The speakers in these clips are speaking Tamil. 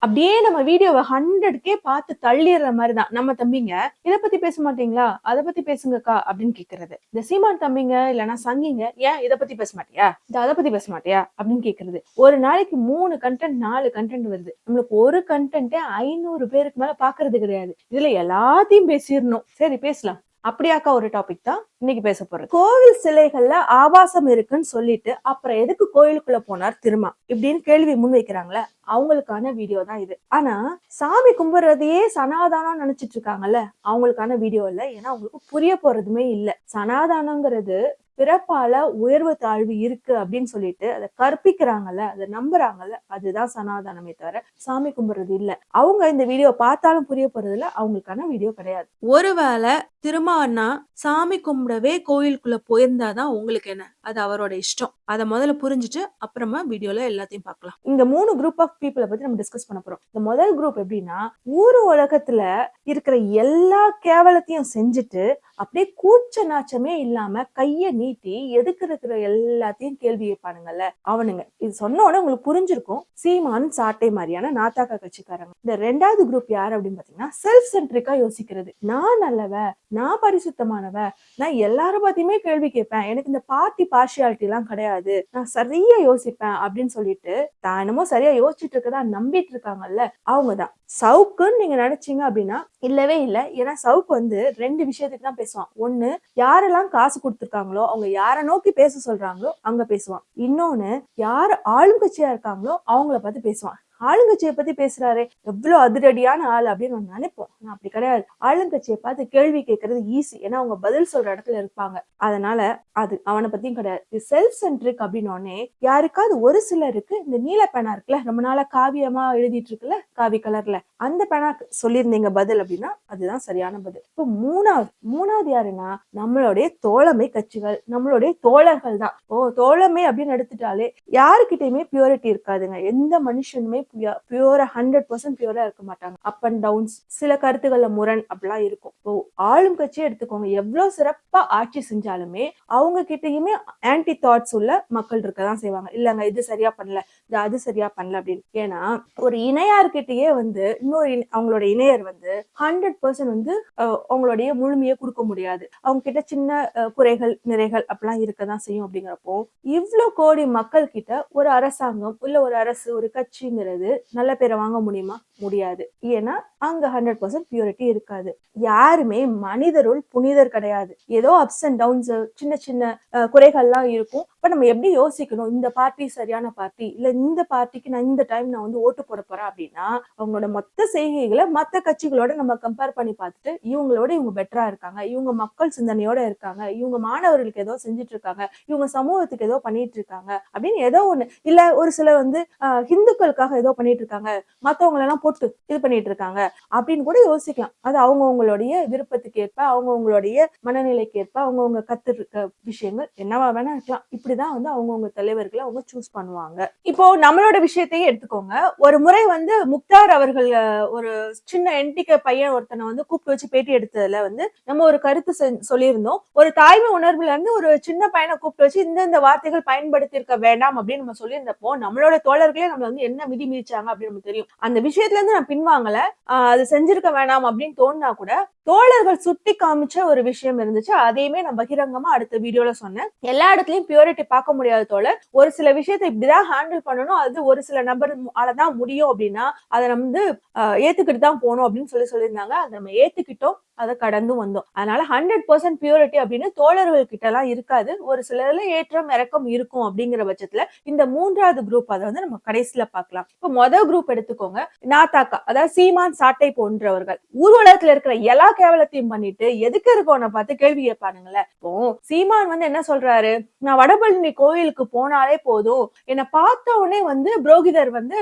அப்படியே நம்ம வீடியோவை ஹண்ட்ரட்கே பார்த்து தள்ளிடுற மாதிரி தான் நம்ம தம்பிங்க இதை பத்தி பேச மாட்டீங்களா? அதை பத்தி பேசுங்கக்கா அப்படின்னு கேக்குறது. இந்த சீமான் தம்பிங்க இல்லைன்னா சங்கிங்க ஏன் இதை பத்தி பேச மாட்டியா? இந்த அதை பத்தி பேச மாட்டியா? அப்படின்னு கேக்குறது. ஒரு நாளைக்கு மூணு கண்டென்ட் நாலு கண்டென்ட் வருது. நம்மளுக்கு ஒரு கண்டென்ட்டே ஐநூறு பேருக்கு மேல பாக்குறது கிடையாது. இதுல எல்லாத்தையும் பேசிடணும். சரி பேசலாம். அப்படியாக்கா ஒரு டாபிக் தான். இன்னைக்கு பேச போறது. கோவில் சிலைகள்ல ஆபாசம் இருக்குன்னு சொல்லிட்டு அப்புறம் எதுக்கு கோயிலுக்குள்ள போனார் திருமா? இப்படின்னு கேள்வி முன் வைக்கிறாங்களே அவங்களுக்கான வீடியோ தான் இது. ஆனா சாமி கும்பிடுறதையே சனாதானம் நினைச்சிட்டு இருக்காங்கல்ல அவங்களுக்கான வீடியோ இல்ல. ஏன்னா அவங்களுக்கு புரிய போறதுமே இல்ல. சனாதானங்கிறது பிறப்பால உயர்வு தாழ்வு இருக்கு அப்படின்னு சொல்லிட்டு அதை கற்பிக்கிறாங்கல்ல அதை நம்புறாங்கல்ல அதுதான் சனாதனமே தவிர சாமி கும்பிடுறது இல்ல. அவங்க இந்த வீடியோ பார்த்தாலும் புரிய போறது இல்ல அவங்களுக்கான வீடியோ கிடையாது. ஒருவேளை திருமாவண்ணா சாமி கும்பிடவே கோயிலுக்குள்ள போயிருந்தாதான் உங்களுக்கு என்ன? அது அவரோட இஷ்டம். அதை முதல்ல புரிஞ்சுட்டு அப்புறமா வீடியோல எல்லாத்தையும் பார்க்கலாம். இந்த மூணு குரூப் ஆஃப் பீப்புளை பத்தி நம்ம டிஸ்கஸ் பண்ண போறோம். இந்த முதல் குரூப் எப்படின்னா ஊர் உலகத்துல இருக்கிற எல்லா கேவலத்தையும் செஞ்சுட்டு அப்படியே கூச்ச நாச்சமே இல்லாம கைய நீட்டி எதுக்கு இருக்கிற எல்லாத்தையும் கேள்வி கேட்பானுங்கல்ல? அவனுங்க. இது சொன்ன உடனே உங்களுக்கு புரிஞ்சிருக்கும். சீமான் சாட்டை மாதிரியான நாத்தாக்கா கட்சிக்காரங்க. இந்த ரெண்டாவது குரூப் யார் அப்படின்னு பாத்தீங்கன்னா செல்ஃப் சென்ட்ரிக்கா யோசிக்கிறது. நான் நல்லவ நான் பரிசுத்தமானவ நான் எல்லாரும் பத்தியுமே கேள்வி கேட்பேன். எனக்கு இந்த பார்ட்டி பார்ஷியாலிட்டி எல்லாம் கிடையாது. நான் சரியா யோசிப்பேன் அப்படின்னு சொல்லிட்டு தான் என்னமோ சரியா யோசிச்சுட்டு இருக்கதா நம்பிட்டு இருக்காங்கல்ல அவங்கதான். சவுக்குன்னு நீங்க நினைச்சீங்க அப்படின்னா இல்லவே இல்லை. ஏன்னா சவுக்கு வந்து ரெண்டு விஷயத்துக்கு தான் பேசுவான். ஒண்ணு யாரெல்லாம் காசு கொடுத்துருக்காங்களோ அவங்க யாரை நோக்கி பேச சொல்றாங்களோ அங்க பேசுவான். இன்னொன்னு யார் ஆளுங்கட்சியா இருக்காங்களோ அவங்கள பார்த்து பேசுவான். ஆளுங்கட்சியை பத்தி பேசுறாரு எவ்வளவு அதிரடியான ஆள் அப்படின்னு நம்ம நினைப்போம். ஆனா அப்படி கிடையாது. ஆளுங்கட்சியை பார்த்து கேள்வி கேட்கறது ஈஸி ஏன்னா அவங்க பதில் சொல்ற இடத்துல இருப்பாங்க. அதனால அது அவனை பத்தியும் கிடையாது. இது செல்ஃப் சென்ட்ரிக் அப்படின்னோடனே யாருக்காவது ஒரு சிலருக்கு இந்த நீல பேனா இருக்குல்ல ரொம்ப நாளா காவியமா எழுதிட்டு இருக்குல்ல காவி கலர்ல அந்த பேனா சொல்லியிருந்தீங்க பதில் அப்படின்னா அதுதான் சரியான பதில். இப்போ மூணாவது மூணாவது யாருன்னா நம்மளுடைய தோழமை கட்சிகள் நம்மளுடைய தோழர்கள் தான் ஓ தோழமை அப்படின்னு எடுத்துட்டாலே யாருக்கிட்டயுமே பியூரிட்டி இருக்காதுங்க. எந்த மனுஷனுமே பியூரா ஹண்ட்ரட் பர்சன்ட் பியூரா இருக்க மாட்டாங்க. அப் அண்ட் டவுன்ஸ் சில கருத்துக்கள்ல முரண் அப்படிலாம் இருக்கும். இப்போ ஆளும் கட்சியே எடுத்துக்கோங்க. எவ்வளவு சிறப்பா ஆட்சி செஞ்சாலுமே அவங்க கிட்டயுமே ஆன்டி தாட்ஸ் உள்ள மக்கள் இருக்கதான் செய்வாங்க. இல்லங்க இது சரியா பண்ணல இது அது சரியா பண்ணல அப்படின்னு. ஏன்னா ஒரு இணையார்கிட்டயே வந்து இன்னொரு இணை- அவங்களோட இணையர் வந்து ஹண்ட்ரட் பர்சன்ட் வந்து அவங்களுடைய முழுமையை கொடுக்க முடியாது. அவங்க கிட்ட சின்ன குறைகள் நிறைகள் அப்படிலாம் இருக்கதான் செய்யும் அப்படிங்கிறப்போ இவ்வளோ கோடி மக்கள் கிட்ட ஒரு அரசாங்கம் இல்ல ஒரு அரசு ஒரு கட்சிங்கிறது நல்ல பேரை வாங்க முடியுமா? முடியாது. ஏன்னா அங்க ஹண்ட்ரட் பர்சன்ட் பியூரிட்டி இருக்காது. யாருமே மனிதருள் புனிதர் கிடையாது. ஏதோ அப்ஸ் அண்ட் டவுன்ஸ் சின்ன சின்ன குறைகள்லாம் இருக்கும். இப்போ நம்ம எப்படி யோசிக்கணும்? இந்த பார்ட்டி சரியான பார்ட்டி இல்லை இந்த பார்ட்டிக்கு நான் இந்த டைம் நான் வந்து ஓட்டு போட போறேன் அப்படின்னா அவங்களோட மொத்த செய்கைகளை மத்த கட்சிகளோட நம்ம கம்பேர் பண்ணி பார்த்துட்டு இவங்களோட இவங்க பெட்டரா இருக்காங்க. இவங்க மக்கள் சிந்தனையோட இருக்காங்க. இவங்க மாணவர்களுக்கு ஏதோ செஞ்சுட்டு இருக்காங்க. இவங்க சமூகத்துக்கு ஏதோ பண்ணிட்டு இருக்காங்க. அப்படின்னு ஏதோ ஒன்று இல்லை ஒரு சிலர் வந்து ஹிந்துக்களுக்காக ஏதோ பண்ணிட்டு இருக்காங்க மத்தவங்க எல்லாம் போட்டு இது பண்ணிட்டு இருக்காங்க அப்படின்னு கூட யோசிக்கலாம். அது அவங்கவுங்களுடைய விருப்பத்துக்கு ஏற்ப அவங்கவுங்களுடைய மனநிலைக்கு ஏற்ப அவங்கவுங்க கத்துருக்க விஷயங்கள் என்னவா வேணா இருக்கலாம். இப்படிதான் வந்து அவங்கவுங்க தலைவர்களை அவங்க சூஸ் பண்ணுவாங்க. இப்போ நம்மளோட விஷயத்தையே எடுத்துக்கோங்க. ஒரு முறை வந்து முக்தார் அவர்கள் ஒரு சின்ன என்டிக்க பையன் ஒருத்தனை வந்து கூப்பிட்டு வச்சு பேட்டி எடுத்ததுல வந்து நம்ம ஒரு கருத்து சொல்லியிருந்தோம். ஒரு தாய்மை உணர்வுல இருந்து ஒரு சின்ன பையனை கூப்பிட்டு வச்சு இந்த இந்த வார்த்தைகள் பயன்படுத்தி இருக்க வேண்டாம் அப்படின்னு நம்ம சொல்லியிருந்தப்போ நம்மளோட தோழர்களே நம்ம வந்து என்ன விதி மீறிச்சாங்க அப்படின்னு நமக்கு தெரியும். அந்த விஷயத்துல இருந்து நான் பின்வாங்கல. அது செஞ்சிருக்க வேணாம் அப்படின்னு தோணுனா கூட தோழர்கள் சுட்டி காமிச்ச ஒரு விஷயம் இருந்துச்சு. அதையுமே நான் பகிரங்கமா அடுத்த வீடியோல சொன்னேன். எல்லா இடத்துலயும் பியூரிட்டி பார்க்க முடியாத தோழர். ஒரு சில விஷயத்தை இப்படிதான் ஹேண்டில் பண்ணணும். அது ஒரு சில நபர் தான் முடியும் அப்படின்னா அதை நம்ம வந்து ஏத்துக்கிட்டு தான் போகணும் அப்படின்னு சொல்லி சொல்லியிருந்தாங்க. அதை நம்ம ஏத்துக்கிட்டோம். அதை கடந்து வந்தோம். அதனால ஹண்ட்ரட் பர்சன்ட் பியூரிட்டி அப்படின்னு தோழர்கள் கிட்ட எல்லாம் இருக்காது. ஒரு சிலர்ல ஏற்றம் இறக்கம் இருக்கும் அப்படிங்கிற பட்சத்துல இந்த மூன்றாவது குரூப் அதை வந்து நம்ம கடைசியில பார்க்கலாம். இப்போ மொதல் குரூப் எடுத்துக்கோங்க. நாத்தாக்கா அதாவது சீமான் சாட்டை போன்றவர்கள். ஊர்வலகத்துல இருக்கிற எல்லா கேவலத்தையும் பண்ணிட்டு எதுக்கு இருக்கவனை பார்த்து கேள்வி கேட்பானுங்களே? இப்போ சீமான் வந்து என்ன சொல்றாரு? நான் வடபழனி கோயிலுக்கு போனாலே போதும். என்னை பார்த்த உடனே வந்து புரோகிதர் வந்து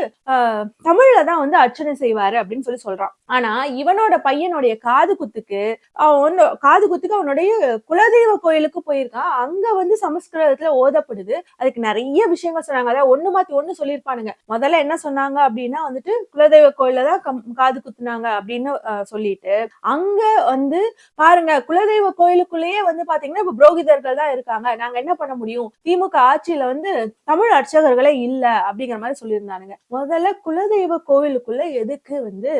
தமிழ்ல தான் வந்து அர்ச்சனை செய்வாரு அப்படின்னு சொல்லி சொல்றான். ஆனா இவனோட பையனுடைய காது குத்துக்கு அவன் காது குத்துக்கு அவனுடைய குலதெய்வ கோயிலுக்கு போயிருக்கான். அங்க வந்து சமஸ்கிருதத்துல ஓதப்படுது. அதுக்கு நிறைய விஷயங்கள் சொன்னாங்க அதாவது ஒண்ணு மாத்தி ஒண்ணு சொல்லியிருப்பானுங்க. முதல்ல என்ன சொன்னாங்க அப்படின்னா வந்துட்டு குலதெய்வ கோயில தான் காது குத்துனாங்க அப்படின்னு சொல்லிட்டு அங்க வந்து பாருங்க குலதெய்வ கோயிலுக்குள்ளேயே வந்து பாத்தீங்கன்னா இப்ப புரோகிதர்கள் தான் இருக்காங்க. நாங்க என்ன பண்ண முடியும்? திமுக ஆட்சியில வந்து தமிழ் அர்ச்சகர்களே இல்ல அப்படிங்கிற மாதிரி சொல்லியிருந்தானுங்க. முதல்ல குலதெய்வ கோவிலுக்குள்ள எதுக்கு வந்து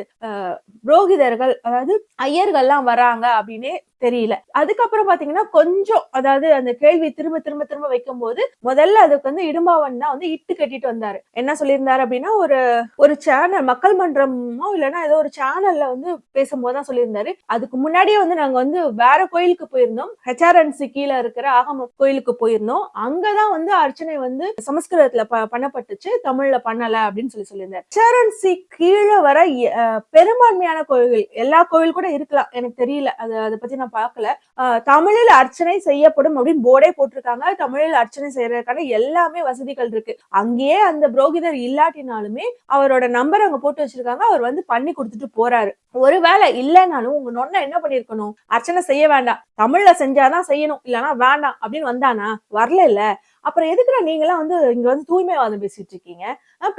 புரோகிதர்கள் அதாவது ஐயர்கள்லாம் வராங்க அப்படின்னே தெரியல. அதுக்கப்புறம் பாத்தீங்கன்னா கொஞ்சம் அதாவது அந்த கேள்வி திரும்ப திரும்ப திரும்ப வைக்கும் போது முதல்ல அதுக்கு வந்து இடும்பாவன் தான் வந்து இட்டு கட்டிட்டு வந்தாரு. என்ன சொல்லியிருந்தாரு அப்படின்னா ஒரு ஒரு சேனல் மக்கள் மன்றமோ இல்லைன்னா ஏதோ ஒரு சேனல்ல வந்து பேசும்போது தான் சொல்லியிருந்தாரு. அதுக்கு முன்னாடியே வந்து நாங்க வந்து வேற கோயிலுக்கு போயிருந்தோம். ஹெச்ஆர்என்சி கீழே இருக்கிற ஆகம கோயிலுக்கு போயிருந்தோம். அங்கதான் வந்து அர்ச்சனை வந்து சமஸ்கிருதத்துல ப- பண்ணப்பட்டுச்சு. தமிழ்ல பண்ணல அப்படின்னு சொல்லி சொல்லியிருந்தாரு. ஹெச்ஆர்என்சி கீழே வர பெரும்பான்மையான கோயில்கள் எல்லா கோயில் கூட இருக்கலாம். எனக்கு தெரியல. அது அதை பத்தி நான் பார்க்கல. தமிழில் அர்ச்சனை செய்யப்படும் அப்படின்னு போர்டே போட்டிருக்காங்க. தமிழில் அர்ச்சனை செய்யறதுக்கான எல்லாமே வசதிகள் இருக்கு. அங்கேயே அந்த புரோகிதர் இல்லாட்டினாலுமே அவரோட நம்பர் அங்க போட்டு வச்சிருக்காங்க. அவர் வந்து பண்ணி கொடுத்துட்டு போறாரு. ஒருவேளை இல்லைனாலும் உங்க நொன்ன என்ன பண்ணிருக்கணும்? அர்ச்சனை செய்ய வேண்டாம். தமிழ்ல செஞ்சாதான் செய்யணும். இல்லைன்னா வேண்டாம் அப்படின்னு வந்தானா? வரல இல்ல. அப்புறம் எதுக்குடா நீங்களாம் வந்து இங்க வந்து தூய்மைவாதம் பேசிட்டு இருக்கீங்க?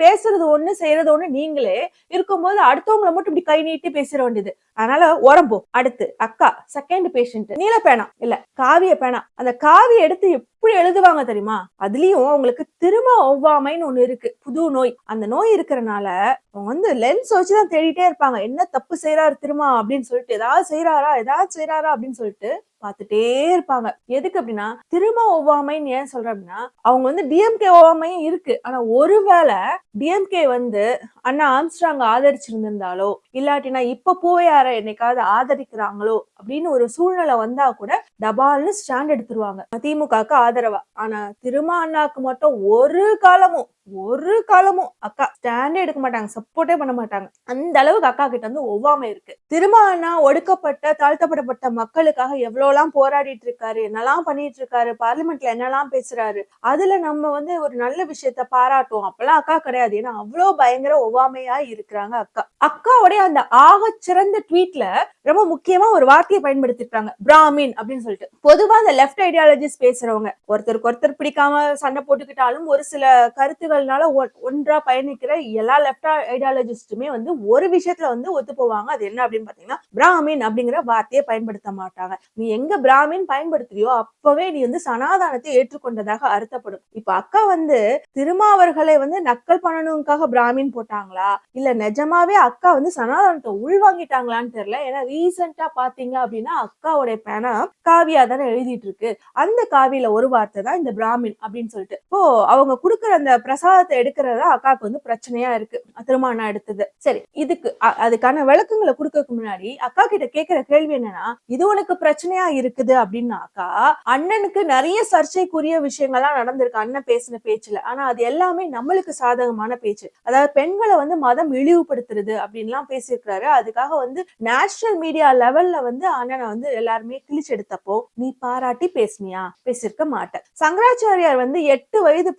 பேசுறது ஒண்ணு செய்யறது ஒண்ணு நீங்களே இருக்கும்போது அடுத்தவங்களை மட்டும் இப்படி கை நீட்டி பேசிட வேண்டியது. அதனால உரம்போ அடுத்து அக்கா செகண்ட் பேஷண்ட் நீல பேனா இல்ல காவிய பேனா. அந்த காவிய எடுத்து எப்படி எழுதுவாங்க தெரியுமா? அதுலயும் அவங்களுக்கு திரும்ப ஒவ்வாமைன்னு ஒண்ணு இருக்கு. புது நோய். அந்த நோய் இருக்கிறனால அவங்க வந்து லென்ஸ் வச்சுதான் தேடிட்டே இருப்பாங்க. என்ன தப்பு செய்யறாரு திரும்ப அப்படின்னு சொல்லிட்டு ஏதாவது செய்யறாரா ஏதாவது செய்யறாரா அப்படின்னு சொல்லிட்டு பார்த்துட்டே இருப்பாங்க. எதுக்கு அப்படின்னா திரும்ப ஒவ்வாமைன்னு ஏன் சொல்றேன் அப்படின்னா அவங்க வந்து டிஎம்கே ஒவ்வாமையும் இருக்கு. ஆனா ஒருவேளை டிஎம்கே வந்து அண்ணா ஆம்ஸ்ட்ராங் ஆதரிச்சிருந்திருந்தாலோ இல்லாட்டினா இப்ப பூவையார என்னைக்காவது ஆதரிக்கிறாங்களோ அப்படின்னு ஒரு சூழ்நிலை வந்தா கூட டபால்னு ஸ்டாண்ட் எடுத்துருவாங்க. திமுகக்கு ஆதரவா. ஆனா திருமா அண்ணாக்கு மட்டும் ஒரு காலமும் ஒரு காலமும் அக்கா ஸ்டாண்டே எடுக்க மாட்டாங்க சப்போர்ட்டே பண்ண மாட்டாங்க. அந்த அளவுக்கு அக்கா கிட்ட வந்து ஒவ்வாமை இருக்கு. திருமா அண்ணா ஒடுக்கப்பட்ட தாழ்த்தப்படப்பட்ட மக்களுக்காக எவ்வளவு எவ்வளவுலாம் போராடிட்டு இருக்காரு என்னெல்லாம் பண்ணிட்டு இருக்காரு பார்லிமெண்ட்ல என்னெல்லாம் பேசுறாரு அதுல நம்ம வந்து ஒரு நல்ல விஷயத்த பாராட்டுவோம். அப்பெல்லாம் அக்கா கிடையாது. ஏன்னா அவ்வளவு பயங்கர ஒவ்வாமையா இருக்கிறாங்க அக்கா. அக்காவுடைய அந்த ஆக சிறந்த ட்வீட்ல ரொம்ப முக்கியமா ஒரு வார்த்தையை பயன்படுத்திருக்காங்க. பிராமின் அப்படின்னு சொல்லிட்டு. பொதுவா அந்த லெஃப்ட் ஐடியாலஜிஸ் பேசுறவங்க ஒருத்தருக்கு ஒருத்தர் பிடிக்காம சண்டை போட்டுக்கிட்டாலும் ஒரு சில கருத்துக்கள்னால ஒன்றா பயணிக்கிற எல்லா லெப்ட் ஐடியாலஜிஸ்டுமே வந்து ஒரு விஷயத்துல வந்து ஒத்து போவாங்க அது என்ன அப்படின்னு பாத்தீங்கன்னா பிராமின் அப்படிங்கிற வார்த்தையை பயன்படுத்த மாட்டாங்க. நீ எங்க பிராமின் பயன்படுத்துறியோ அப்பவே நீ வந்து சனாதானத்தை ஏற்றுக்கொண்டதாக அர்த்தப்படும். இப்ப அக்கா வந்து திருமாவர்களை வந்து நக்கல் பண்ணணுக்காக பிராமின் போட்டாங்களா? இல்ல நிஜமாவே அக்கா வந்து சனாதானத்தை உள்வாங்கிட்டாங்களான்னு தெரியல. ஏன்னா ரீசெண்டா பாத்தீங்க அப்படின்னா அக்காவுடைய பேனா காவியா தானே எழுதிட்டு இருக்கு அந்த காவியில ஒரு வார்த்தை தான் இந்த பிராமின் அப்படின்னு சொல்லிட்டு. இப்போ அவங்க கொடுக்குற அந்த பிரசாதத்தை எடுக்கிறதா அக்காவுக்கு வந்து பிரச்சனையா இருக்கு. திருமணம் எடுத்தது சரி இதுக்கு அதுக்கான விளக்கங்களை கொடுக்கறதுக்கு முன்னாடி அக்கா கிட்ட கேட்கிற கேள்வி என்னன்னா இது உனக்கு பிரச்சனையா இருக்குது அப்படின்னாக்கா அண்ணனுக்கு நிறைய சர்ச்சைக்குரிய விஷயங்கள்லாம் நடந்திருக்கு அண்ணன் பேசின பேச்சுல. ஆனா அது எல்லாமே நம்மளுக்கு சாதகமான பேச்சு. அதாவது பெண்களை வந்து மதம் இழிவுபடுத்துறது அப்படின்லாம் பேசியிருக்கிறாரு. அதுக்காக வந்து நேஷனல் மீடியா லெவல்ல வந்து அண்ணனை வந்து எல்லாருமே கிழிச்சு எடுத்தப்போ நீ பாராட்டி பேசுனியா? பேசியிருக்க மாட்டேன் சங்கராச்சாரியார் வந்து எட்டு வயது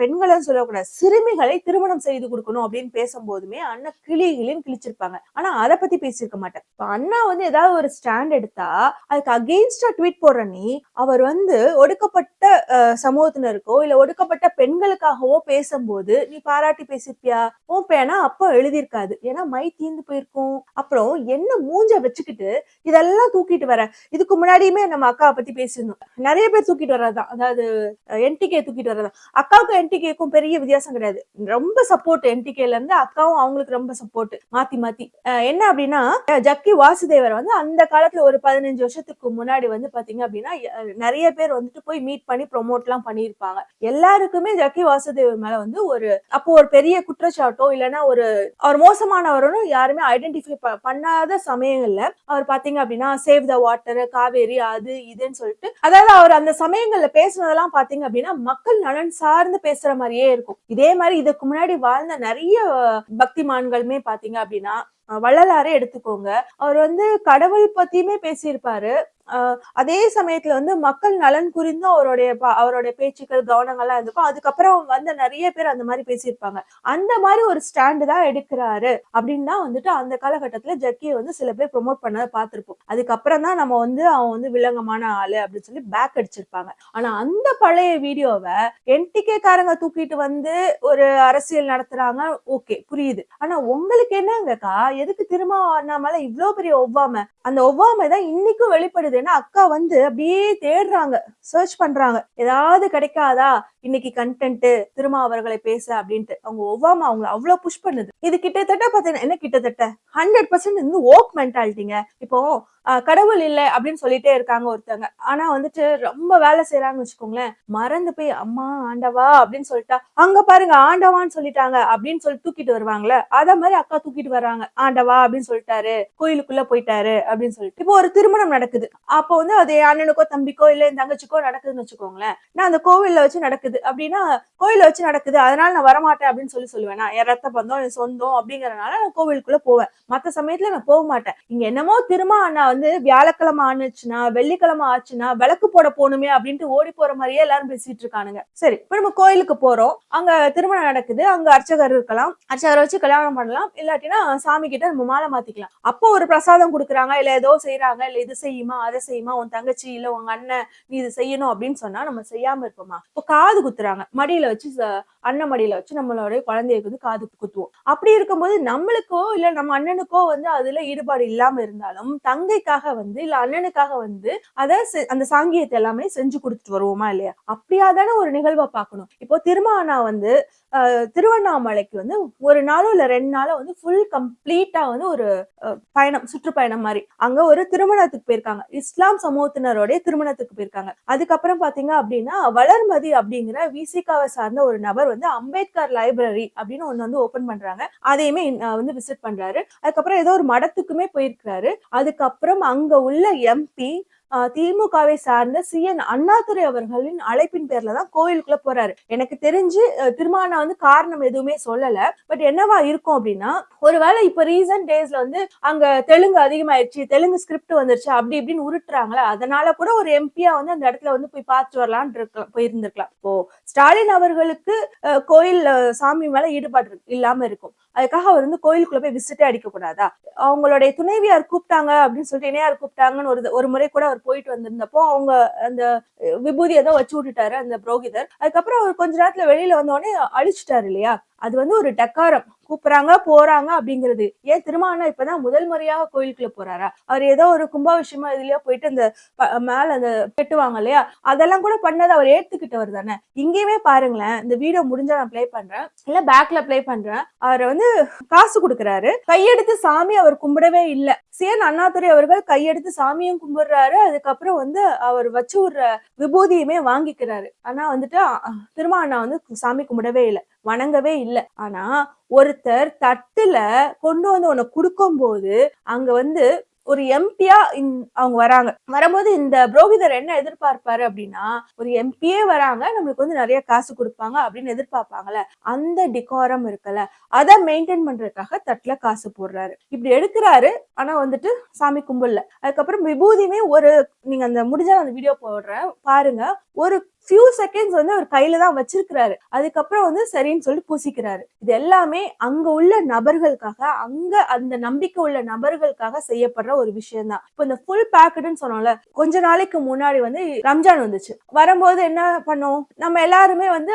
பெண்களை சொல்லக்கூடாது சிறுமிகளை திருமணம் செய்து கொடுக்கணும் அப்படின்னு பேசும்போதுமே அண்ணன் கிளி கிளின்னு கிழிச்சிருப்பாங்க. ஆனா அதை பத்தி பேசியிருக்க மாட்டேன் இப்ப அண்ணா வந்து ஏதாவது ஒரு ஸ்டாண்ட் எடுத்தா அதுக்கு அகெயின்ஸ்டா ட்வீட் போடுற நீ அவர் வந்து ஒடுக்கப்பட்ட அஹ், சமூகத்தினருக்கோ இல்ல ஒடுக்கப்பட்ட பெண்களுக்காகவோ பேசும்போது நீ பாராட்டி பேசிருப்பியா? உன் பேனா அப்போ எழுதியிருக்காது. ஏன்னா மை தீந்து போயிருக்கும். அப்புறம் என்ன மூஞ்ச வச்சுக்கிட்டு இதெல்லாம் தூக்கிட்டு வர? இதுக்கு முன்னாடியுமே நம்ம அக்காவை பத்தி பேசியிருந்தோம். நிறைய பேர் தூக்கிட்டு வர்றதுதான். அதாவது என்டிகே தூக்கிட்டு வர்றதுதான். அக்காவுக்கும் என்டிகேக்கும் பெரிய வித்தியாசம் கிடையாது. ரொம்ப சப்போர்ட் என்டிகேல இருந்து அக்காவும் அவங்களுக்கு ரொம்ப சப்போர்ட் மாத்தி மாத்தி. அஹ் என்ன அப்படின்னா ஜக்கி வாசுதேவர் வந்து அந்த காலத்துல ஒரு பதினஞ்சு வருஷத்துக்கு முன்னாடி வந்து பாத்தீங்க அப்படின்னா நிறைய பேர் வந்துட்டு போய் மீட் பண்ணி ப்ரொமோட் எல்லாம் பண்ணியிருப்பாங்க. எல்லாருக்குமே ஜக்கி வாசுதேவர் மேல வந்து ஒரு அப்போ ஒரு பெரிய குற்றச்சாட்டோ இல்லைன்னா ஒரு அவர் மோசமானவரும் யாருமே ஐடென்டிஃபை பண்ணாத சமயங்கள்ல அவர் பாத்தீங்க அப்படின்னா சேவ் த வாட்டர் காவேரி அது இதுன்னு சொல்லிட்டு அதாவது அவர் அந்த சமயங்கள்ல பேசுனதெல்லாம் பாத்தீங்க அப்படின்னா மக்கள் நலன் சார்ந்து பேசுற மாதிரியே இருக்கும். இதே மாதிரி இதுக்கு முன்னாடி வாழ்ந்த நிறைய பக்திமான்களுமே பாத்தீங்க அப்படின்னா வள்ளலாரே எடுத்துக்கோங்க. அவர் வந்து கடவுள் பத்தியுமே பேசியிருப்பாரு. அதே சமயத்துல வந்து மக்கள் நலன் குறிந்தும் அவருடைய அவருடைய பேச்சுக்கள் கவனங்கள்லாம் இருந்திருக்கும். அதுக்கப்புறம் வந்து நிறைய பேர் அந்த மாதிரி பேசியிருப்பாங்க. அந்த மாதிரி ஒரு ஸ்டாண்டு தான் எடுக்கிறாரு அப்படின்னு தான் வந்துட்டு அந்த காலகட்டத்துல ஜக்கியை வந்து சில பேர் ப்ரொமோட் பண்ணதை பார்த்திருப்போம். அதுக்கப்புறம் தான் நம்ம வந்து அவன் வந்து வில்லங்கமான ஆளு அப்படின்னு சொல்லி பேக் அடிச்சிருப்பாங்க. ஆனா அந்த பழைய வீடியோவை என்டிகே காரங்க தூக்கிட்டு வந்து ஒரு அரசியல் நடத்துறாங்க ஓகே புரியுது. ஆனா உங்களுக்கு என்னங்கக்கா? எதுக்கு திரும்ப அண்ணாமலை இவ்ளோ பெரிய ஒவ்வாமை? அந்த ஒவ்வாமை தான் இன்னைக்கும் வெளிப்படுது. ஏன்னா அக்கா வந்து அப்படியே தேடுறாங்க. சர்ச் பண்றாங்க. ஏதாவது கிடைக்காதா? இன்னைக்கு கண்டென்ட் திருமா அவர்களை பேச அப்படின்ட்டு. அவங்க ஒவ்வாம அவங்களை அவ்வளவு புஷ் பண்ணுது. இது கிட்டத்தட்ட பாத்தீங்கன்னா என்ன கிட்டத்தட்ட? ஹண்ட்ரட் பர்சன்ட் வந்து ஓக் மென்டாலிட்டிங்க இப்போ கடவுள் இல்லை அப்படின்னு சொல்லிட்டே இருக்காங்க ஒருத்தவங்க. ஆனா வந்துட்டு ரொம்ப வேலை செய்யறாங்கன்னு வச்சுக்கோங்களேன். மறந்து போய் அம்மா ஆண்டவா அப்படின்னு சொல்லிட்டா அங்க பாருங்க ஆண்டவான்னு சொல்லிட்டாங்க அப்படின்னு சொல்லி தூக்கிட்டு வருவாங்களே அத மாதிரி அக்கா தூக்கிட்டு வர்றாங்க. ஆண்டவா அப்படின்னு சொல்லிட்டாரு. கோயிலுக்குள்ள போயிட்டாரு அப்படின்னு சொல்லிட்டு. இப்போ ஒரு திருமணம் நடக்குது. அப்போ வந்து அது அண்ணனுக்கோ தம்பிக்கோ இல்ல என் தங்கச்சிக்கோ நடக்குதுன்னு வச்சுக்கோங்களேன். நான் அந்த கோவில்ல வச்சு நடக்குது. அப்படின்னா கோயில வச்சு நடக்குது. அதனால நான் வரமாட்டேன் அப்படின்னு சொல்லி சொல்லுவேன். நான் என் ரத்த பந்தம் என் சொந்தம் அப்படிங்கறதுனால நான் கோவிலுக்குள்ள போவேன். மற்ற சமயத்துல நான் போக மாட்டேன். இங்க என்னமோ திரும்ப அண்ணா வந்து வியாழக்கிழமை ஆனுச்சுன்னா வெள்ளிக்கிழமை ஆச்சுன்னா விளக்கு போட போகணுமே அப்படின்ட்டு ஓடி போற மாதிரியே எல்லாரும் பேசிட்டு இருக்கானுங்க. சரி இப்ப நம்ம கோயிலுக்கு போறோம். அங்க திருமணம் நடக்குது. அங்க அர்ச்சகர் இருக்கலாம். அர்ச்சகரை வச்சு கல்யாணம் பண்ணலாம். இல்லாட்டினா சாமி கிட்ட நம்ம மாலை மாத்திக்கலாம். அப்போ ஒரு பிரசாதம் கொடுக்குறாங்க. இல்ல ஏதோ செய்யறாங்க இல்ல இது செய்யுமா அதை செய்யுமா உன் தங்கச்சி இல்ல உங்க அண்ணன் நீ இது செய்யணும் அப்படின்னு சொன்னா நம்ம செய்யாம இருப்போமா? இப்போ காது குத்துறாங்க. மடியில வச்சு அண்ணன் மடியில வச்சு நம்மளோட குழந்தைக்கு வந்து காது குத்துவோம். அப்படி இருக்கும்போது நம்மளுக்கோ இல்ல நம்ம அண்ணன் அண்ணனுக்கோ வந்து அதுல ஈடுபாடு இல்லாம இருந்தாலும் தங்கைக்காக வந்து இல்ல அண்ணனுக்காக வந்து அதை செ- அந்த சாங்கியத்தை எல்லாமே செஞ்சு கொடுத்துட்டு வருவோமா இல்லையா? அப்படியாதான ஒரு நிகழ்வை பார்க்கணும். இப்போ திருமானா வந்து திருவண்ணாமலைக்கு வந்து ஒரு நாளோ இல்ல ரெண்டு நாளோ வந்து ஃபுல் கம்ப்ளீட்டா வந்து ஒரு பயணம் சுற்றுப்பயணம் மாதிரி. அங்க ஒரு திருமணத்துக்கு போயிருக்காங்க. இஸ்லாம் சமூகத்தினருடைய திருமணத்துக்கு போயிருக்காங்க. அதுக்கப்புறம் பாத்தீங்க அப்படின்னா வளர்மதி அப்படிங்கிற விசிகாவை சார்ந்த ஒரு நபர் வந்து அம்பேத்கர் லைப்ரரி அப்படின்னு ஒண்ணு வந்து ஓபன் பண்றாங்க. அதையுமே வந்து விசிட் பண்றாரு. அதுக்கப்புறம் ஏதோ ஒரு மடத்துக்குமே போயிருக்கிறாரு. அதுக்கப்புறம் அங்க உள்ள எம்பி திமுகவை சார்ந்த சி. என். அண்ணாதுரை அவர்களின் அழைப்பின் பேர்ல தான் கோயிலுக்குள்ள போறாரு. எனக்கு தெரிஞ்சு திருமணம் திருமானா வந்து காரணம் எதுவுமே சொல்லல. பட் என்னவா இருக்கும் அப்படின்னா ஒருவேளை இப்ப ரீசன்ட் டேஸ்ல வந்து அங்க தெலுங்கு அதிகமாயிருச்சு தெலுங்கு ஸ்கிரிப்ட் வந்துருச்சு அப்படி இப்படின்னு உருட்டுறாங்களே அதனால கூட ஒரு எம்பியா வந்து அந்த இடத்துல வந்து போய் பார்த்து வரலாம்னு இருக்கலாம் போயிருந்திருக்கலாம். இப்போ ஸ்டாலின் அவர்களுக்கு கோயில் சாமி மேல ஈடுபாடு இல்லாம இருக்கும். அதுக்காக அவர் வந்து கோயிலுக்குள்ள போய் விசிட்டே அடிக்க கூடாதா அவங்களுடைய துணைவியார் கூப்பிட்டாங்க அப்படின்னு சொல்லிட்டு இணையார் கூப்பிட்டாங்கன்னு ஒரு ஒரு முறை கூட அவர் போயிட்டு வந்திருந்தப்போ அவங்க அந்த விபூதி ஏதோ வச்சு விட்டுட்டாரு அந்த புரோகிதர். அதுக்கப்புறம் அவர் கொஞ்ச நேரத்துல வெளியில வந்த உடனே அழிச்சிட்டாரு இல்லையா? அது வந்து ஒரு டக்காரம். கூப்பிடுறாங்க போறாங்க அப்படிங்கிறது. ஏன் திருமானா இப்பதான் முதல் முறையாக கோயிலுக்குள்ள போறாரா? அவர் ஏதோ ஒரு கும்பாபிஷேகமா இதுலயோ போயிட்டு அந்த மேல அந்த கெட்டுவாங்க இல்லையா? அதெல்லாம் கூட பண்ணதை அவர் ஏத்துக்கிட்டவர் தானே. இங்கேயுமே பாருங்களேன் இந்த வீடியோ முடிஞ்சா நான் ப்ளே பண்றேன். இல்ல பேக்ல ப்ளே பண்றேன். அவர் வந்து காசு கொடுக்குறாரு. கையெடுத்து சாமி அவர் கும்பிடவே இல்லை. சேன் அண்ணாதுரை அவர்கள் கையெடுத்து சாமியும் கும்பிடுறாரு. அதுக்கப்புறம் வந்து அவர் வச்சு விடுற விபூதியுமே வாங்கிக்கிறாரு. ஆனா வந்துட்டு திருமா அண்ணா வந்து சாமி கும்பிடவே இல்லை. வணங்கவே இல்லை. ஆனா ஒருத்தர் தட்டுல கொண்டு வந்து உன்னை கொடுக்கும்போது அங்க வந்து ஒரு எம்பியா அவங்க வராங்க. வரும்போது இந்த புரோகிதர் என்ன எதிர்பார்ப்பாரு அப்படின்னா ஒரு எம்பியே வராங்க நம்மளுக்கு வந்து நிறைய காசு கொடுப்பாங்க அப்படின்னு எதிர்பார்ப்பாங்கல்ல. அந்த டிகாரம் இருக்குல்ல அதை மெயின்டைன் பண்றதுக்காக தட்டுல காசு போடுறாரு. இப்படி எடுக்கிறாரு ஆனா வந்துட்டு சாமி கும்பிடல. அதுக்கப்புறம் விபூதியுமே ஒரு நீங்க அந்த முடிஞ்ச அந்த வீடியோ போடுறேன் பாருங்க ஒரு ஃபியூ செகண்ட்ஸ் வந்து அவர் கையில தான் வச்சிருக்கிறாரு. அதுக்கப்புறம் வந்து சரின்னு சொல்லிட்டு பூசிக்கிறாரு. இது எல்லாமே அங்க உள்ள நபர்களுக்காக அங்க அந்த நம்பிக்கை உள்ள நபர்களுக்காக செய்யப்படுற ஒரு விஷயம் தான் இப்போ இந்த ஃபுல் பேக்கெட்னு சொன்னோம்ல கொஞ்ச நாளைக்கு முன்னாடி வந்து ரம்ஜான் வந்துச்சு. வரும்போது என்ன பண்ணோம்? நம்ம எல்லாருமே வந்து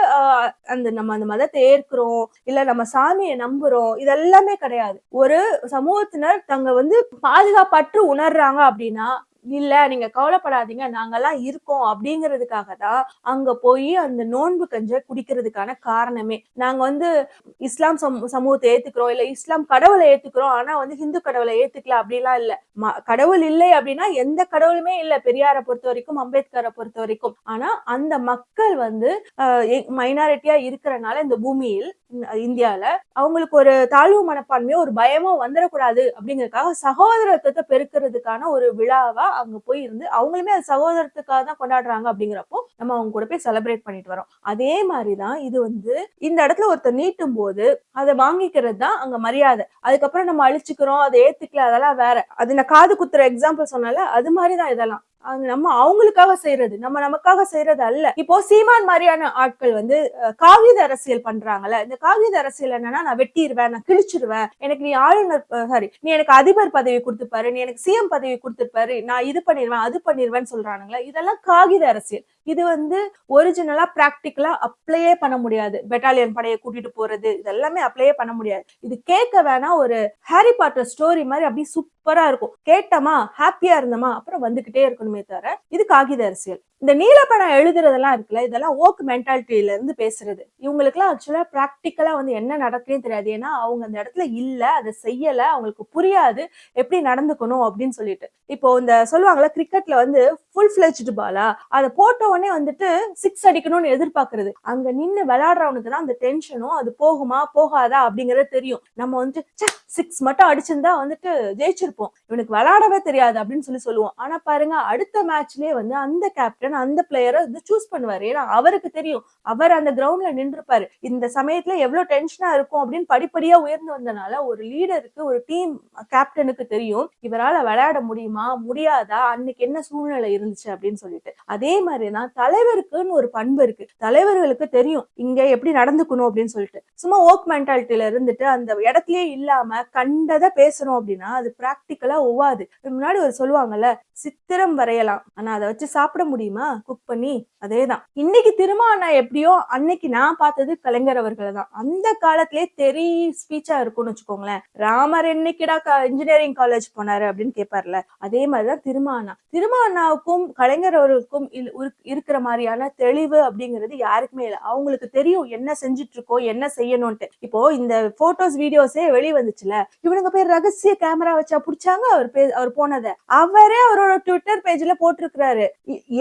அந்த நம்ம அந்த மதத்தை ஏற்கிறோம் இல்ல நம்ம சாமியை நம்புறோம் இதெல்லாமே கிடையாது. ஒரு சமூகத்தினர் தங்க வந்து பாதுகாப்பற்று உணர்றாங்க அப்படின்னா இல்ல நீங்க கவலைப்படாதீங்க நாங்கெல்லாம் இருக்கோம் அப்படிங்கிறதுக்காக தான் அங்க போய் அந்த நோன்பு கஞ்ச குடிக்கிறதுக்கான காரணமே. நாங்க வந்து இஸ்லாம் சமூ- சமூகத்தை ஏத்துக்கிறோம் இல்ல இஸ்லாம் கடவுளை ஏத்துக்கிறோம் ஆனா வந்து ஹிந்து கடவுளை ஏத்துக்கல அப்படிலாம் இல்ல. ம- கடவுள் இல்லை அப்படின்னா எந்த கடவுளுமே இல்ல பெரியாரை பொறுத்த வரைக்கும் அம்பேத்கரை பொறுத்த வரைக்கும். ஆனா அந்த மக்கள் வந்து மைனாரிட்டியா இருக்கிறனால இந்த பூமியில் இந்தியால அவங்களுக்கு ஒரு தாழ்வு மனப்பான்மையோ ஒரு பயமோ வந்துடக்கூடாது அப்படிங்கறதுக்காக சகோதரத்துவத்தை பெருக்கிறதுக்கான ஒரு விழாவா அங்கே போய் இருந்து அவங்களுமே அது சகோதரத்துக்காக தான் கொண்டாடுறாங்க அப்படிங்கிறப்போ நம்ம அவங்க கூட போய் செலிப்ரேட் பண்ணிட்டு வரோம். அதே மாதிரி தான் இது வந்து இந்த இடத்துல ஒருத்தர் நீட்டும் போது அதை வாங்கிக்கிறது தான் அங்க மரியாதை. அதுக்கப்புறம் நம்ம அழிச்சுக்கிறோம் அதை ஏத்துக்கல அதெல்லாம் வேற. அது நான் காது குத்துற எக்ஸாம்பிள் சொன்னால அது மாதிரி தான் இதெல்லாம். நம்ம அவங்களுக்காக செய்யறது நம்ம நமக்காக செய்யறது அல்ல. இப்போ சீமான் மாதிரியான ஆட்கள் வந்து காகித அரசியல் பண்றாங்கல்ல இந்த காகித அரசியல் என்னன்னா நான் வெட்டிடுவேன் நான் கிழிச்சிருவேன் எனக்கு நீ ஆளுநர் சாரி நீ எனக்கு அதிபர் பதவி கொடுத்துப்பாரு நீ எனக்கு சிஎம் பதவி கொடுத்துருப்பாரு நான் இது பண்ணிடுவேன் அது பண்ணிடுவேன்னு சொல்றானுங்களா இதெல்லாம் காகித அரசியல். இது வந்து ஒரிஜினலா பிராக்டிக்கலா அப்ளையே பண்ண முடியாது. பெட்டாலியன் படையை கூட்டிட்டு போறது இதெல்லாமே அப்ளையே பண்ண முடியாது. இது கேட்க வேணா ஒரு ஹாரி பாட்டர் ஸ்டோரி மாதிரி அப்படியே சூப்பரா இருக்கும். கேட்டமா? ஹாப்பியா இருந்தோமா? அப்புறம் வந்துகிட்டே இருக்கணுமே தவிர இது காகித அரசியல். இந்த நீலப்படம் எழுதுறதெல்லாம் இருக்குல்ல இதெல்லாம் ஓக் மென்டாலிட்டியில இருந்து பேசுறது. இவங்களுக்குலாம் ஆக்சுவலா பிராக்டிக்கலா வந்து என்ன நடக்குன்னு தெரியாது. ஏன்னா அவங்க அந்த இடத்துல இல்ல அதை செய்யல அவங்களுக்கு புரியாது எப்படி நடந்துக்கணும் அப்படின்னு சொல்லிட்டு. இப்போ இந்த சொல்லுவாங்கல்ல கிரிக்கெட்ல வந்து ஃபுல் ஃபிளெஜ்டு பாலா அதை போட்ட உடனே வந்துட்டு சிக்ஸ் அடிக்கணும்னு எதிர்பார்க்கறது. அங்க நின்று விளையாடுறவனுக்கு தான் அந்த டென்ஷனும் அது போகுமா போகாதா அப்படிங்கறது தெரியும். நம்ம வந்துட்டு சிக்ஸ் மட்டும் அடிச்சிருந்தா வந்துட்டு ஜெயிச்சிருப்போம். இவனுக்கு விளையாடவே தெரியாது அப்படின்னு சொல்லி சொல்லுவோம். ஆனா பாருங்க அடுத்த மேட்ச்லயே வந்து அந்த கேப்டன் அந்த பிளேயரை வந்து சூஸ் பண்ணுவாரு. ஏன்னா அவருக்கு தெரியும். அவர் அந்த கிரவுண்ட்ல நின்றுப்பாரு. இந்த சமயத்துல எவ்வளவு டென்ஷனா இருக்கும் அப்படின்னு படிப்படியா உயர்ந்து வந்தனால ஒரு லீடருக்கு ஒரு டீம் கேப்டனுக்கு தெரியும். இவரால் விளையாட முடியுமா முடியாதா? அன்னைக்கு என்ன சூழ்நிலை இருந்துச்சு அப்படின்னு சொல்லிட்டு. அதே மாதிரி மாதிரிதான் தலைவருக்குன்னு ஒரு பண்பு இருக்கு. தலைவர்களுக்கு தெரியும் இங்க எப்படி நடந்துக்கணும் அப்படின்னு சொல்லிட்டு. சும்மா ஓக் மென்டாலிட்டியில இருந்துட்டு அந்த இடத்துலயே இல்லாம கண்டதை பேசணும் அப்படின்னா அது பிராக்டிக்கலா ஒவ்வாது. முன்னாடி ஒரு சொல்லுவாங்கல்ல சித்திரம் வரையலாம். ஆனா அதை வச்சு சாப்பிட முடியுமா? குக் பண்ணி அதேதான். இன்னைக்கு திருமணம் எப்படியோ அன்னைக்கு நான் பார்த்தது கலைஞர் அவர்களை தான். அந்த காலத்திலே தெரி ஸ்பீச்சா இருக்கும்னு வச்சுக்கோங்களேன். ராமர் என்னைக்கிடா இன்ஜினியரிங் காலேஜ் போனாரு அப்படின்னு கேட்பார்ல அதே மாதிரிதான் திருமா அண்ணாவுக்கும் கலைஞர் அவர்களுக்கும் இல்- இருக்கிற மாதிரியான தெளிவு அப்படிங்கிறது யாருக்குமே இல்லை. அவங்களுக்கு தெரியும் என்ன செஞ்சுட்டு இருக்கோம் என்ன செய்யணும்ட்டு இப்போ இந்த போட்டோஸ் வீடியோஸே வெளியே வந்துச்சுல இவனுங்க பேர் ரகசிய கேமரா வச்சா பிடிச்சாங்க அவர் பே- அவர் போனதை? அவரே அவரோட ட்விட்டர் பேஜ்ல போட்டிருக்கிறாரு.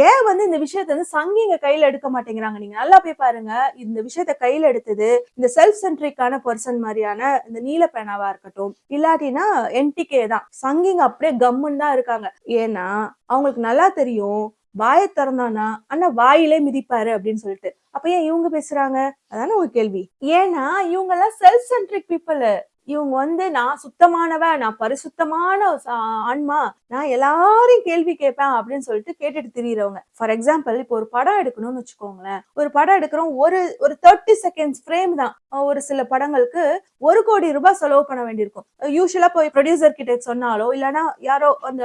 ஏன் வந்து இந்த விஷயத்த வந்து சங்கிங்க கையில எடுக்க மாட்டேங்கிறாங்க? நீங்க நல்லா போய் பாருங்க. இந்த விஷயத்த கையில எடுத்தது இந்த செல்ஃப் சென்ட்ரிக்கான பர்சன் மாதிரியான இந்த நீல பேனாவா இருக்கட்டும் இல்லாட்டினா என்டிகே தான். சங்கிங்க அப்படியே கம்முன்னு தான் இருக்காங்க. ஏன்னா அவங்களுக்கு நல்லா தெரியும். வாயை திறந்தானா? அண்ணா வாயிலே மிதிப்பாரு அப்படின்னு சொல்லிட்டு. அப்ப ஏன் இவங்க பேசுறாங்க? அதான ஒரு கேள்வி. ஏன்னா இவங்க எல்லாம் செல்ஃப் சென்ட்ரிக் பீப்புள் இவங்க வந்து நான் சுத்தமானவ நான் பரிசுத்தமான ஆன்மா நான் எல்லாரையும் கேள்வி கேட்பேன் அப்படின்னு சொல்லிட்டு கேட்டுட்டு திரியிறவங்க. ஃபார் எக்ஸாம்பிள் இப்போ ஒரு படம் எடுக்கணும்னு வச்சுக்கோங்களேன். ஒரு படம் எடுக்கிறோம் ஒரு ஒரு தேர்ட்டி செகண்ட்ஸ் ஃப்ரேம் தான். ஒரு சில படங்களுக்கு ஒரு கோடி ரூபாய் செலவு பண்ண வேண்டியிருக்கும். யூஸ்வலா போய் ப்ரொடியூசர் கிட்ட சொன்னாலோ இல்லைன்னா யாரோ அந்த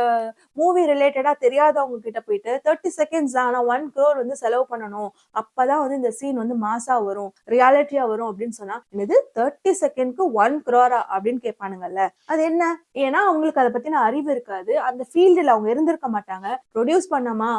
மூவி ரிலேட்டடா தெரியாதவங்க கிட்ட போயிட்டு தேர்ட்டி செகண்ட்ஸ் ஆனால் ஒன் க்ரோர் வந்து செலவு பண்ணணும். அப்பதான் வந்து இந்த சீன் வந்து மாசா வரும் ரியாலிட்டியா வரும் அப்படின்னு சொன்னா என்னது? தேர்ட்டி செகண்ட்க்கு ஒன் க்ரோரா அப்படின்னு கேட்பானுங்கல்ல. அது என்ன? ஏன்னா அவங்களுக்கு அதை பத்தின அறிவு இருக்காது. அந்த ஃபீல்டில் அவங்க இருந்திருக்க மாட்டாங்க. ப்ரொடியூஸ் பண்ணாமா?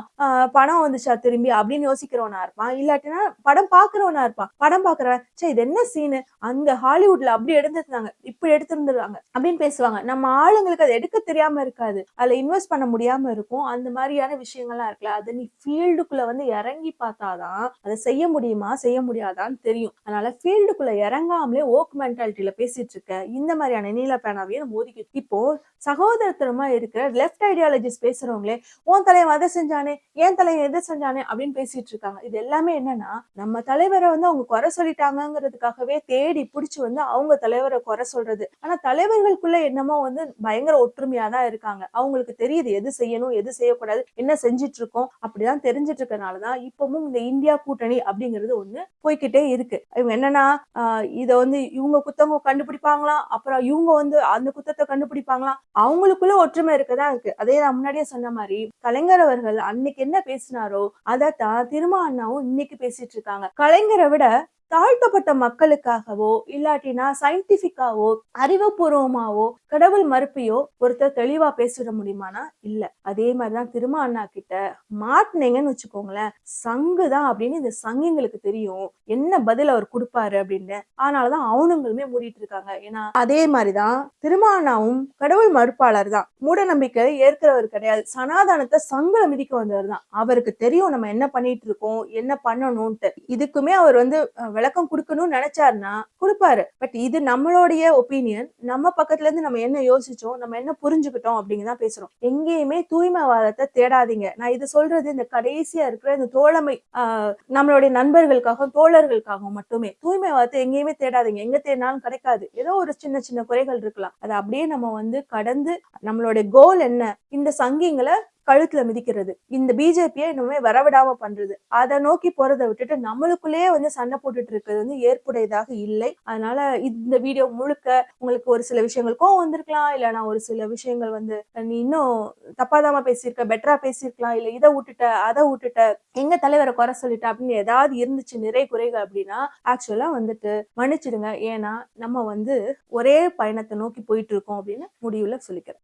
பணம் வந்துச்சா திரும்பி? அப்படின்னு யோசிக்கிறவனா இருப்பான். இல்லாட்டினா படம் பாக்குறவனா இருப்பான். படம் பாக்குறவன் சே இது என்ன சீனு அந்த ஹாலிவுட்ல அப்படி எடுத்திருந்தாங்க. இப்படி எடுத்திருந்துருவாங்க அப்படின்னு பேசுவாங்க. நம்ம ஆளுங்களுக்கு அதை எடுக்க தெரியாம இருக்காது. அதுல இன்வெஸ்ட் பண்ண முடியாம இருக்கும். அந்த மாதிரியான விஷயங்கள்லாம் இருக்குல்ல அது நீ ஃபீல்டுக்குள்ள வந்து இறங்கி பார்த்தாதான் அதை செய்ய முடியுமா செய்ய முடியாதான்னு தெரியும். அதனால ஃபீல்டுக்குள்ள இறங்காமலே ஓக் மென்டாலிட்டியில பேசிட்டு இருக்க இந்த மாதிரியான நீல பேனாவையும் நம்ம ஒதுக்கி இப்போ சகோதரத்தனமா இருக்கிற லெஃப்ட் ஐடியாலஜிஸ் பேசுறவங்களே உன் தலைவன் அதை செஞ்சானே ஏன் தலைவன் எதை செஞ்சானே அப்படின்னு பேசிட்டு இருக்காங்க. இது எல்லாமே என்னன்னா நம்ம தலைவரை வந்து அவங்க குறை சொல்லிட்டாங்கங்கிறதுக்காகவே தேடி பிடிச்சி வந்து அவங்க தலைவரை குறை சொல்றது. ஆனா தலைவர்களுக்குள்ள என்னமோ வந்து பயங்கர ஒற்றுமையா தான் இருக்காங்க. அவங்களுக்கு தெரியுது எது செய்யணும் எது செய்யக்கூடாது என்ன செஞ்சிட்டு இருக்கோம் அப்படிதான் தெரிஞ்சிட்டு இருக்கனாலதான் இப்பவும் இந்த இந்தியா கூட்டணி அப்படிங்கிறது ஒண்ணு போய்க்கிட்டே இருக்கு. இவங்க என்னன்னா ஆஹ் வந்து இவங்க குத்தவங்க கண்டுபிடிப்பாங்களாம் அப்புறம் இவங்க வந்து அந்த குத்தத்தை கண்டுபிடிப்பாங்களாம் அவங்களுக்குள்ள ஒற்றுமை இருக்கதான் இருக்கு. அதே நான் முன்னாடியே சொன்ன மாதிரி கலைஞர் அவர்கள் அன்னைக்கு என்ன பேசினாரோ அதைத்தான் திருமா அண்ணாவும் இன்னைக்கு பேசிட்டு இருக்காங்க கலைஞரை விட தாழ்த்தப்பட்ட மக்களுக்காகவோ இல்லாட்டினா சயின்டிபிக்காவோ அறிவுபூர்வமாவோ கடவுள் மறுப்பையோ ஒருத்தர் தெளிவா பேசிட முடியுமானா? இல்ல. அதே மாதிரிதான் திருமா அண்ணா கிட்ட மாட்டினீங்கன்னு வச்சுக்கோங்களேன் சங்கு தான் அப்படின்னு இந்த சங்கிங்களுக்கு தெரியும். என்ன பதில் அவர் கொடுப்பாரு அப்படின்னு. ஆனாலதான் அவனுங்களுமே மூடிட்டு இருக்காங்க. ஏன்னா அதே மாதிரிதான் அண்ணாவும் கடவுள் மறுப்பாளர் தான் மூட நம்பிக்கை ஏற்கிறவர் கிடையாது. சனாதனத்தை சங்குல மிதிக்க வந்தவர் தான் அவருக்கு தெரியும் நம்ம என்ன பண்ணிட்டு இருக்கோம் என்ன பண்ணணும்ட்டு இதுக்குமே அவர் வந்து விளக்கம் கொடுக்கணும்னு நினைச்சாருன்னா கொடுப்பாரு. பட் இது நம்மளுடைய ஒப்பீனியன் நம்ம பக்கத்துல இருந்து நம்ம என்ன யோசிச்சோம் நம்ம என்ன புரிஞ்சுக்கிட்டோம் அப்படிங்கதான் பேசுறோம். எங்கேயுமே தூய்மைவாதத்தை தேடாதீங்க. நான் இது சொல்றது இந்த கடைசியா இருக்கிற இந்த தோழமை நம்மளுடைய நண்பர்களுக்காகவும் தோழர்களுக்காகவும் மட்டுமே. தூய்மைவாதத்தை எங்கேயுமே தேடாதீங்க. எங்க தேடினாலும் கிடைக்காது. ஏதோ ஒரு சின்ன சின்ன குறைகள் இருக்கலாம். அதை அப்படியே நம்ம வந்து கடந்து நம்மளுடைய கோல் என்ன? இந்த சங்கிங்களை கழுத்துல மிதிக்கிறது. இந்த பிஜேபியை இன்னுமே வரவிடாம பண்றது. அதை நோக்கி போறதை விட்டுட்டு நம்மளுக்குள்ளேயே வந்து சண்டை போட்டுட்டு இருக்கிறது வந்து ஏற்புடையதாக இல்லை. அதனால இந்த வீடியோ முழுக்க உங்களுக்கு ஒரு சில விஷயங்கள் கோவம் வந்திருக்கலாம். இல்லைன்னா ஒரு சில விஷயங்கள் வந்து நீ இன்னும் தப்பாதாம பேசியிருக்க பெட்டரா பேசியிருக்கலாம். இல்ல இதை விட்டுட்ட அதை விட்டுட்ட எங்க தலைவரை குறை சொல்லிட்ட அப்படின்னு ஏதாவது இருந்துச்சு நிறை குறைகள் அப்படின்னா ஆக்சுவலா வந்துட்டு மன்னிச்சிடுங்க. ஏன்னா நம்ம வந்து ஒரே பயணத்தை நோக்கி போயிட்டு இருக்கோம் அப்படின்னு முடிவுல சொல்லிக்கிறேன்.